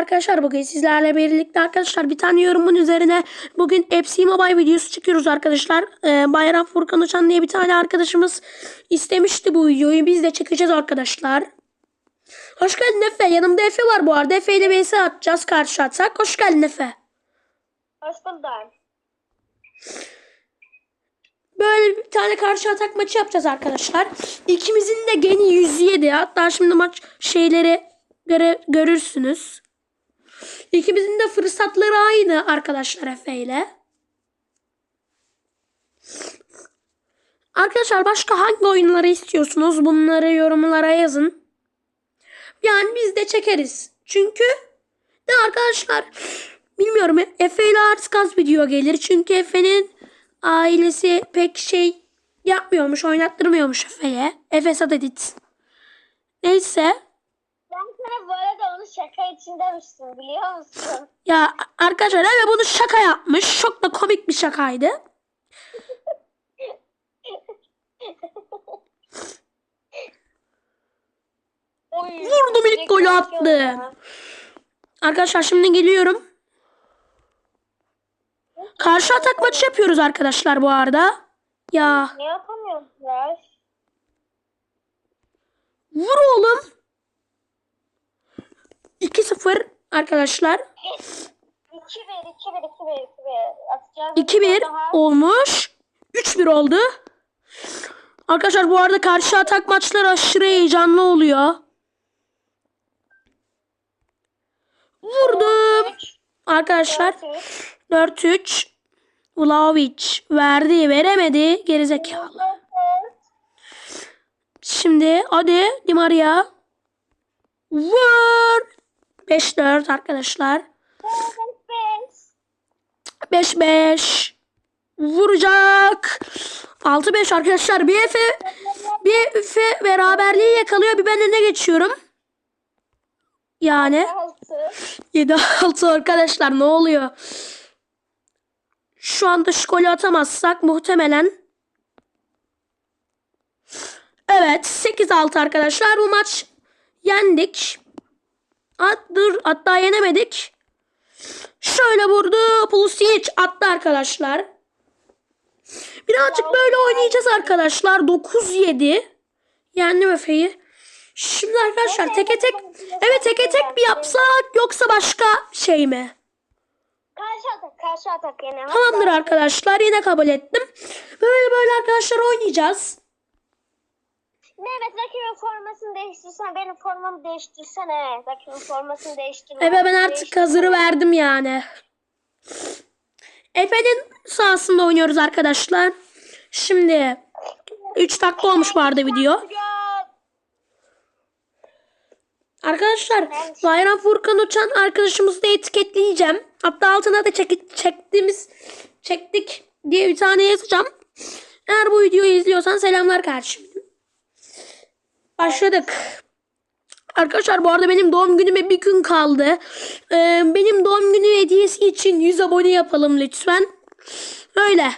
Arkadaşlar bugün sizlerle birlikte arkadaşlar bir tane yorumun üzerine bugün FC Mobile videosu çıkıyoruz arkadaşlar. Ee, Bayram Furkan Uçan diye bir tane arkadaşımız istemişti bu videoyu. Biz de çekeceğiz arkadaşlar. Hoş geldin Efe. Yanımda Efe var bu arada. Efe ile vs atacağız karşı atsak. Hoş geldin Efe. Hoş bulduk. Böyle bir tane karşı atak maçı yapacağız arkadaşlar. İkimizin de geni 107. Hatta şimdi maç şeyleri göre, görürsünüz. İkimizin de fırsatları aynı arkadaşlar Efe ile. Arkadaşlar başka hangi oyunları istiyorsunuz? Bunları yorumlara yazın. Yani biz de çekeriz. Çünkü ne arkadaşlar bilmiyorum Efe ile artık video gelir. Çünkü Efe'nin ailesi pek şey yapmıyormuş, oynattırmıyormuş Efe'ye. Efe Sadedit. Neyse. Ben bu arada onu şaka için demiştim biliyor musun? Ya arkadaşlar Efe bunu şaka yapmış. Çok da komik bir şakaydı. Oy, Vurdum ilk golü attı. ya. Arkadaşlar şimdi geliyorum. Karşı atak maçı yapıyoruz arkadaşlar bu arada. Ya Ne yapamıyorlar? vur oğlum. 2-0 arkadaşlar. 2-1, 2-1, 2-1, 2-1. Atacağız. 2-1 Daha- olmuş. 3-1 oldu. Arkadaşlar bu arada karşı atak maçları aşırı heyecanlı oluyor. Vurdum. Arkadaşlar dört, üç. 4-3. Vlaovic verdi veremedi. Gerizekalı. Şimdi hadi Di Maria. Vur. 5-4 arkadaşlar. Dört, beş. 5-5. Vuracak. 6-5 arkadaşlar. Bir Efe, bir Efe beraberliği yakalıyor. Bir ben öne geçiyorum. Yani Altı. 7-6 arkadaşlar ne oluyor? Şu anda şu golü atamazsak muhtemelen Evet 8-6 arkadaşlar bu maç yendik. At, dur hatta yenemedik. Şöyle vurdu. Pulisic attı arkadaşlar. Birazcık böyle oynayacağız arkadaşlar. 9-7. Yendim Efe'yi. Şimdi arkadaşlar teke tek evet teke tek mi yapsak yoksa başka şey mi? Karşı atak, karşı atak yine. Tamamdır arkadaşlar yine kabul ettim. Böyle böyle arkadaşlar oynayacağız. Mehmet rakibin formasını değiştirsen benim formamı değiştirsene. Rakibin formasını değiştir. Ebe ben artık hazırı verdim yani. Efe'nin sahasında oynuyoruz arkadaşlar. Şimdi 3 dakika olmuş bu arada video. Arkadaşlar Bayram Furkan Uçan arkadaşımızı da etiketleyeceğim. Hatta altına da çek çektiğimiz çektik diye bir tane yazacağım. Eğer bu videoyu izliyorsan selamlar kardeşim. Başladık. Arkadaşlar bu arada benim doğum günüme bir gün kaldı. Ee, benim doğum günü hediyesi için 100 abone yapalım lütfen. Öyle.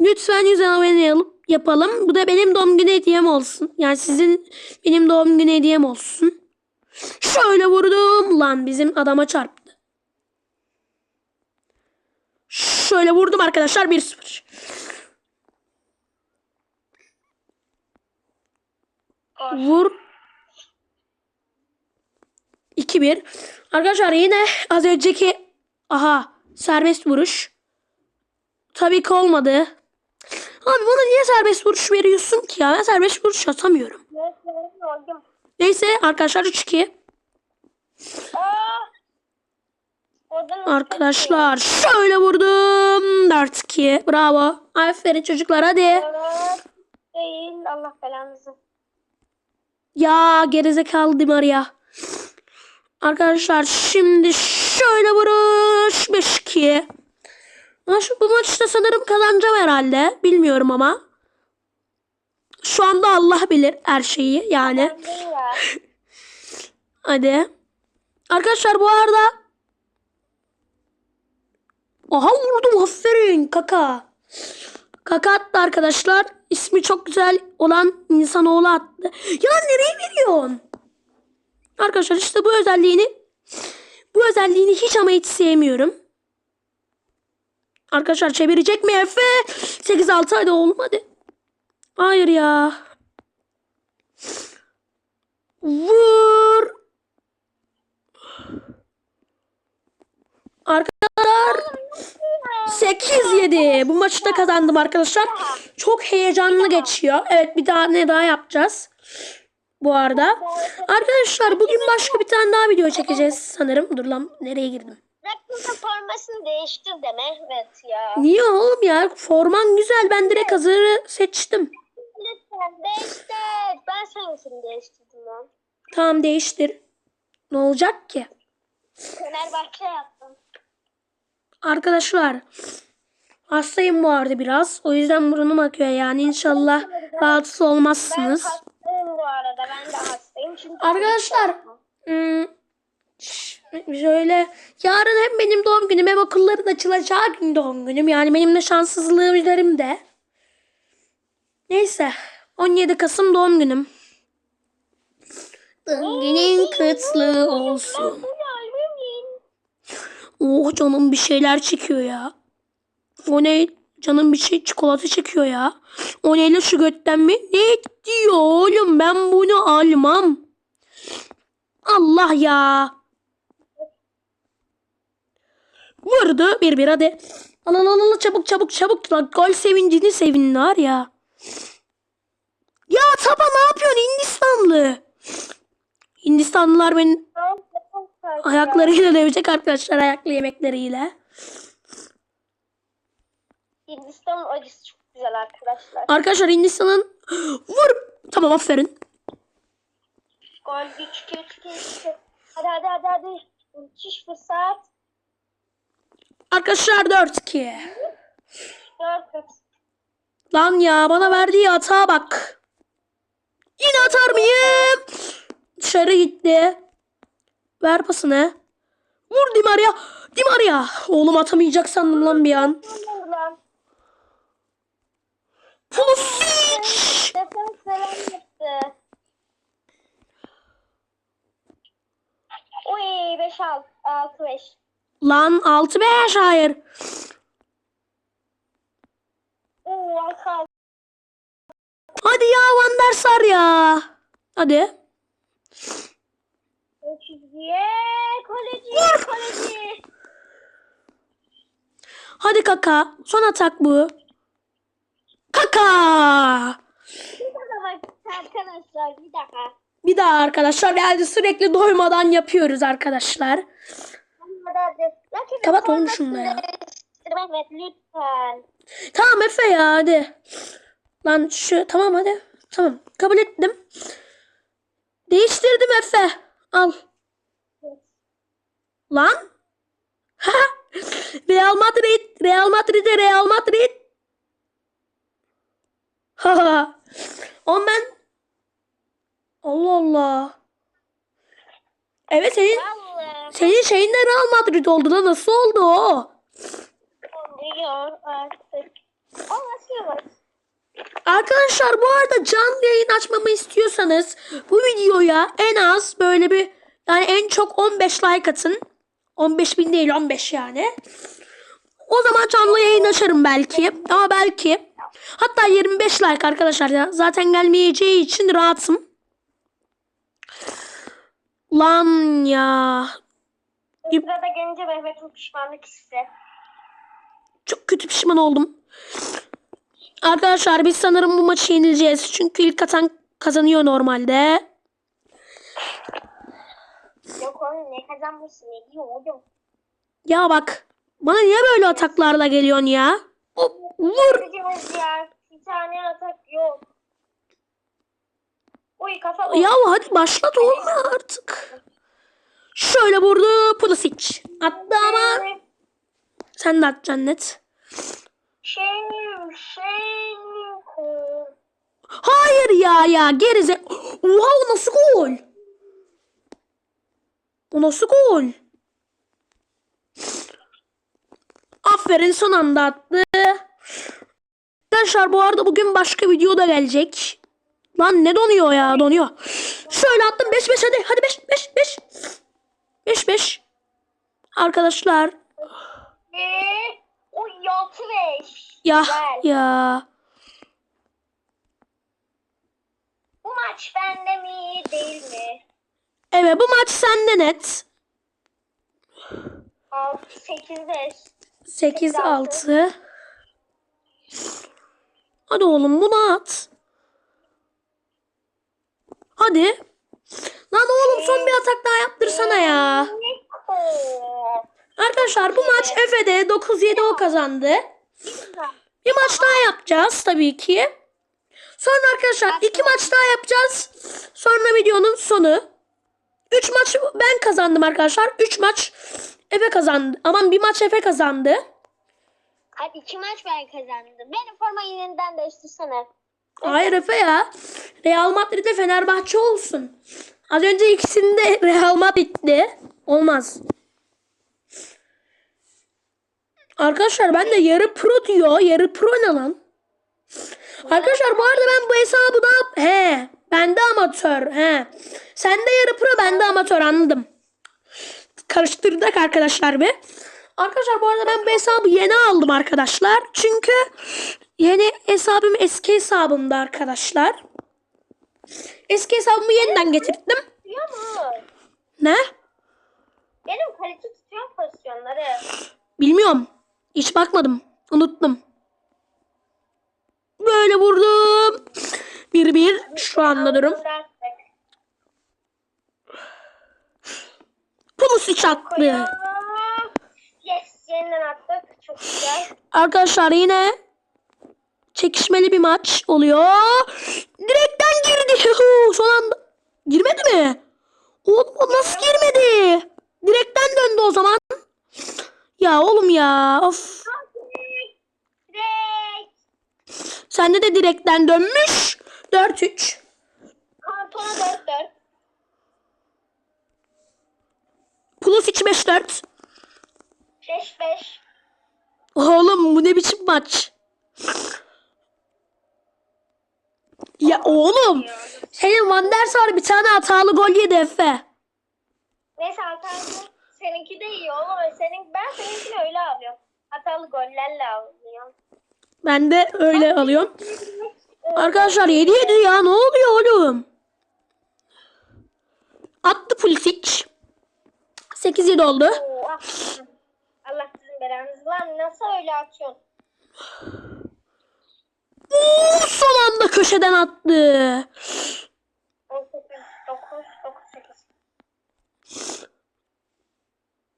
Lütfen 100 abone yap- yapalım. Bu da benim doğum günü hediyem olsun. Yani sizin benim doğum günü hediyem olsun. Şöyle vurdum. Lan bizim adama çarptı. Şöyle vurdum arkadaşlar 1-0. Vur. 2-1. Arkadaşlar yine az önceki aha serbest vuruş. Tabii ki olmadı. Abi bana niye serbest vuruş veriyorsun ki ya? Ben serbest vuruş atamıyorum. Neyse arkadaşlar 3-2. Aa! Oradan Arkadaşlar şöyle vurdum. 4-2. Bravo. Aferin çocuklar hadi. Evet, Değil. Allah belanızı. Ya gerizekalı Di Maria. Arkadaşlar şimdi şöyle vuruş 5-2. Maç, bu maçta sanırım kazanacağım herhalde. Bilmiyorum ama. Şu anda Allah bilir her şeyi yani. Ya. Hadi. Arkadaşlar bu arada Aha vurdum aferin kaka. Kaka attı arkadaşlar. İsmi çok güzel olan insanoğlu attı. Ya nereye veriyorsun? Arkadaşlar işte bu özelliğini özelliğini hiç ama hiç sevmiyorum. Arkadaşlar çevirecek mi Efe? 8-6 hadi oğlum hadi. Hayır ya. Vur. Arkadaşlar 8-7. Bu maçı da kazandım arkadaşlar. Çok heyecanlı geçiyor. Evet bir tane daha yapacağız. Bu arada. Arkadaşlar bugün başka bir tane daha video çekeceğiz sanırım. Dur lan nereye girdim? Formasını değiştir de Mehmet ya. Niye oğlum ya? Forman güzel. Ben direkt hazırı seçtim. Lütfen değiştir. Ben seninkini değiştirdim lan. Tamam değiştir. Ne olacak ki? Fenerbahçe yaptım. Arkadaşlar hastayım bu arada biraz. O yüzden burnum akıyor yani. İnşallah rahatsız Ben olmazsınız. hastayım bu arada. Ben de hastayım. Çünkü Arkadaşlar hmm, şöyle yarın hem benim doğum günüm hem okulların açılacağı gün doğum günüm. Yani benim de şanssızlığım üzerimde. Neyse 17 Kasım doğum günüm. Doğum günün kutlu olsun. Oh canım bir şeyler çekiyor ya. O ne? Canım bir şey çikolata çekiyor ya. O neyle şu götten mi? Ne diyor oğlum ben bunu almam. Allah ya. Vurdu bir bir hadi. Al al al çabuk çabuk çabuk. Lan gol sevincini sevin var ya. Ya Taba ne yapıyorsun Hindistanlı? Hindistanlılar beni ayaklarıyla dövecek arkadaşlar ayaklı yemekleriyle. Hindistan acısı çok güzel arkadaşlar. Arkadaşlar Hindistan'ın vur. Tamam aferin. Gol güç güç güç. Hadi hadi hadi hadi. Müthiş fırsat. Arkadaşlar 4-2. Dört dört. Lan ya bana verdiği hata bak. Yine atar mıyım? Dışarı gitti. Ver pasını. Vur Di Maria. Di Maria. Oğlum atamayacak sandım lan bir an. Pulisic. Uy 5 6 6 5. Lan 6-5 hayır. Oo Hadi ya Van der Sar ya. Hadi. Çizgiye kaleci kaleci. Hadi kaka. Son atak bu. Kaka. Bir dakika arkadaşlar bir dakika. Bir daha arkadaşlar geldi sürekli doymadan yapıyoruz arkadaşlar. Kapat formasını şunu ya. lütfen. Tamam Efe ya hadi. Lan şu tamam hadi. Tamam kabul ettim. Değiştirdim Efe. Al. Lan. Real Madrid. Real Madrid'e Real Madrid. Ha ha. Oğlum ben. Allah Allah. Evet senin Vallahi senin şeyin de Real Madrid oldu da nasıl oldu o? oluyor artık. Anlaşıyoruz. Arkadaşlar bu arada canlı yayın açmamı istiyorsanız bu videoya en az böyle bir yani en çok 15 like atın. 15 bin değil 15 yani. O zaman canlı yayın açarım belki. Ama belki. Hatta 25 like arkadaşlar ya. Zaten gelmeyeceği için rahatım. Lan ya. Sırada gelince Mehmet'in pişmanlık hissi. Çok kötü pişman oldum. Arkadaşlar biz sanırım bu maçı yenileceğiz. Çünkü ilk atan kazanıyor normalde. Yok oğlum ne kazanmışsın ne diyor oğlum. Ya bak. Bana niye böyle ataklarla geliyorsun ya? Hop, vur. Ya. Bir tane atak yok. Kafa Ya hadi başlat oğlum artık. Şöyle vurdu Pulisic. Attı ama sen de atacaksın net. Şeyim şeyim. Hayır ya ya gerize. O nasıl gol? O nasıl gol? Aferin son anda attı. Arkadaşlar bu arada bugün başka video da gelecek. Lan ne donuyor ya donuyor. Şöyle attım 5 5 hadi hadi 5 5 5. 5 5. Arkadaşlar Ve o 6-5. ya Güzel. ya. Bu maç bende mi değil mi? Evet bu maç sende net. 6-8-5. 8-6. Hadi oğlum bunu at. Hadi. Lan oğlum son bir atak daha yaptırsana ya. Arkadaşlar bu maç Efe'de 9-7 o kazandı. Bir maç daha yapacağız tabii ki. Sonra arkadaşlar iki maç daha yapacağız. Sonra videonun sonu. 3 maç ben kazandım arkadaşlar. 3 maç Efe kazandı. Aman bir maç Efe kazandı. Hadi iki maç ben kazandım. Benim formayı yeniden değiştirsene. Hayır Efe ya. Real Madrid'de Fenerbahçe olsun. Az önce ikisinde Real Madrid'di. Olmaz. Arkadaşlar ben de yarı pro diyor. Yarı pro ne lan? Arkadaşlar bu arada ben bu hesabı da he ben de amatör he. Sen de yarı pro ben de amatör anladım. Karıştırdık arkadaşlar bir. Arkadaşlar bu arada ben bu hesabı yeni aldım arkadaşlar. Çünkü yeni hesabım eski hesabımda arkadaşlar. Eski hesabımı yeniden getirdim. Ne? Benim kalite tutuyor pozisyonları. Bilmiyorum. Hiç bakmadım. Unuttum. Böyle vurdum. Bir bir şu anda durum. Bıraktık. Pulisic attı. Yes yeniden attık. Çok güzel. Arkadaşlar yine çekişmeli bir maç oluyor. Direkten girdi. Son anda. Girmedi mi? Oğlum o nasıl girmedi? Direkten döndü o zaman. Ya oğlum ya. Of. Sende de direkten dönmüş. 4-3. Kantona 4-4. Pulisic 5-4. 5-5. Oğlum bu ne biçim maç? Ya oğlum. Senin Van der Sar bir tane hatalı gol yedi Efe. Neyse hatalı. Seninki de iyi oğlum. Senin, ben seninkini öyle alıyorum. Hatalı gollerle alıyorum. Ben de öyle alıyorum. Arkadaşlar 7 7 ya ne oluyor oğlum? Attı Pulisic. 8 7 oldu. Oo, ah. Allah sizin belanızı. Lan nasıl öyle atıyorsun? Oo, son anda köşeden attı. 18, 9, 9, 8.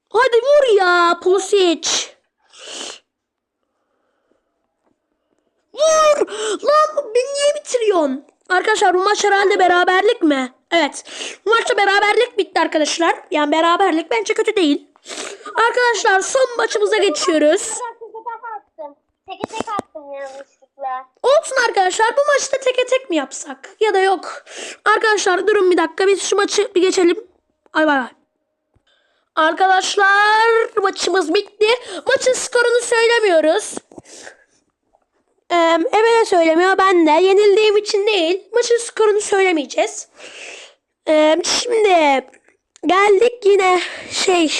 Hadi vur ya Pulisic. Vur. Lan beni niye bitiriyorsun? Arkadaşlar bu maç herhalde beraberlik mi? Evet. Bu maçta beraberlik bitti arkadaşlar. Yani beraberlik bence kötü değil. Arkadaşlar son maçımıza geçiyoruz. Teke tek attım yanlışlıkla. Olsun arkadaşlar bu maçta teke tek mi yapsak? Ya da yok. Arkadaşlar durun bir dakika biz şu maçı bir geçelim. Ay bay bay. Arkadaşlar maçımız bitti. Maçın skorunu söylemiyoruz. Ee, de söylemiyor ben de. Yenildiğim için değil. Maçın skorunu söylemeyeceğiz. Ee, şimdi geldik yine şey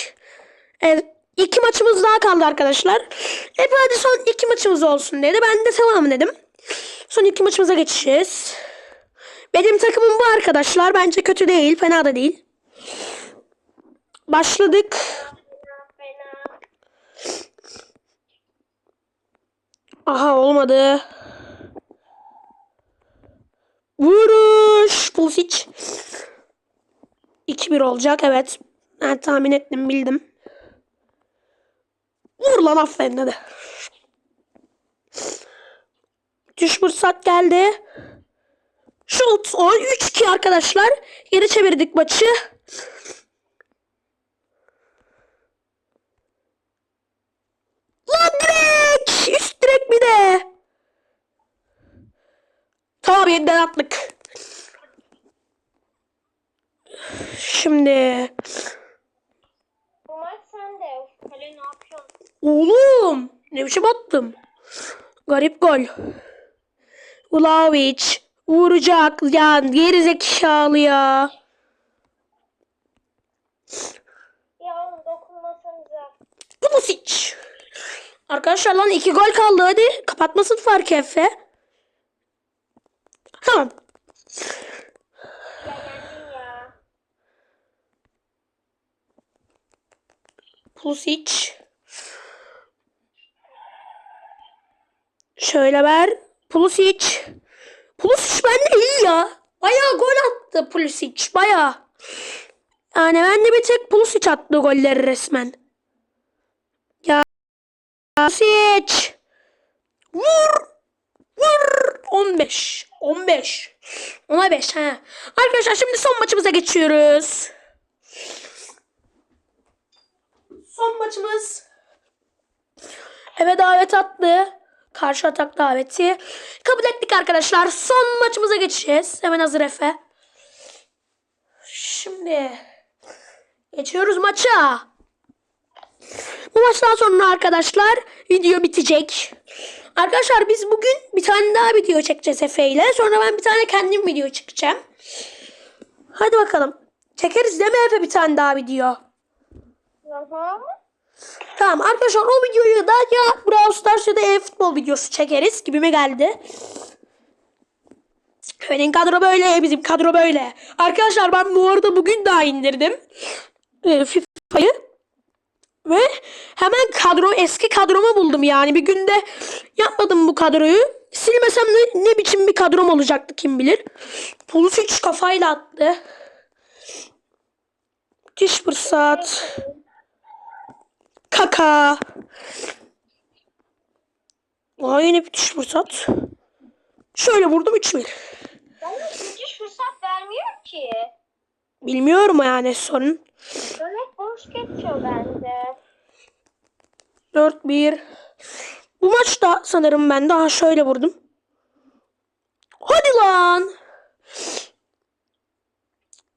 e, iki maçımız daha kaldı arkadaşlar. Hep hadi son iki maçımız olsun dedi. Ben de tamam dedim. Son iki maçımıza geçeceğiz. Benim takımım bu arkadaşlar. Bence kötü değil. Fena da değil. Başladık. Fena fena. Aha olmadı. Vuruş. Pulisic. 2-1 olacak evet. Ben tahmin ettim bildim. Vur lan aferin hadi. Düş fırsat geldi. Şut. O 3-2 arkadaşlar. Geri çevirdik maçı. Lan direkt. Üst direkt bir de. Tamam yeniden attık. Şimdi. Bu maç sende. Kale ne yapıyorsun? Oğlum. Ne biçim attım. Garip gol. Vlahovic. Vuracak. Ya geri zekalı ya. Ya oğlum dokunmasana takımımıza. Pulisic. Arkadaşlar lan iki gol kaldı hadi. Kapatmasın fark Efe. Tamam. Pulisic. Şöyle ver. Pulisic. Pulisic bende iyi ya. Bayağı gol attı Pulisic. Bayağı. Yani bende bir tek Pulisic attı golleri resmen. Pulisic. Vur. Vur. 15. 15. 15 ha. Arkadaşlar şimdi son maçımıza geçiyoruz. Son maçımız. Eve davet attı. Karşı atak daveti. Kabul ettik arkadaşlar. Son maçımıza geçeceğiz. Hemen hazır Efe. Şimdi geçiyoruz maça. Bu maçtan sonra arkadaşlar video bitecek. Arkadaşlar biz bugün bir tane daha video çekeceğiz Efe ile. Sonra ben bir tane kendim video çekeceğim. Hadi bakalım. Çekeriz değil mi Efe bir tane daha video? Hı. Tamam arkadaşlar o videoyu da ya Brawl Stars ya da e-futbol videosu çekeriz gibime geldi. Benim kadro böyle, bizim kadro böyle. Arkadaşlar ben bu arada bugün daha indirdim. E, FIFA'yı. Ve hemen kadro, eski kadromu buldum yani. Bir günde yapmadım bu kadroyu. Silmesem ne, ne biçim bir kadrom olacaktı kim bilir. Pulisic kafayla attı. Diş fırsat. Kaka. Aa yine diş fırsat. Şöyle vurdum 3-1. Bana müthiş fırsat vermiyor ki. Bilmiyorum yani sorun. Dönek boş geçiyor bende. 4-1. Bu maçta sanırım ben daha şöyle vurdum. Hadi lan.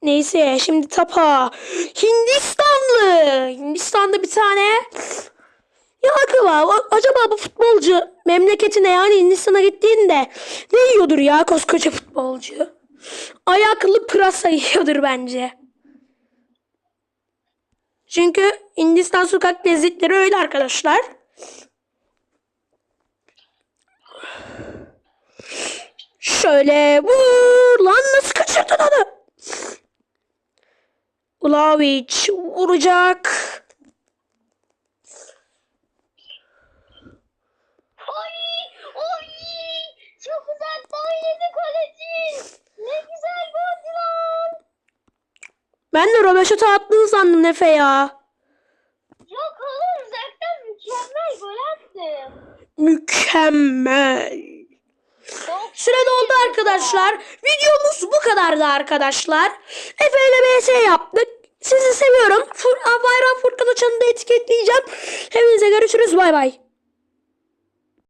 Neyse şimdi tapa. Hindistanlı. Hindistan'da bir tane ya acaba, acaba bu futbolcu memleketine yani Hindistan'a gittiğinde ne yiyordur ya koskoca futbolcu? Ayaklı pırasa yiyordur bence. Çünkü Hindistan sokak lezzetleri öyle arkadaşlar. Şöyle vur lan nasıl kaçırdın onu? Vlahovic vuracak. Oy! Oy! Çok uzaktan yedi kaleci. Ne güzel gol lan. Ben de röveşata attığını sandım Nefe ya. Yok oğlum uzaktan mükemmel gol attım. Mükemmel. Süre doldu arkadaşlar. Videomuz bu kadardı arkadaşlar. Efe ile BS yaptık. Sizi seviyorum. Fur Bayram Furkan Uçan'ı da etiketleyeceğim. Hepinize görüşürüz. Bay bay.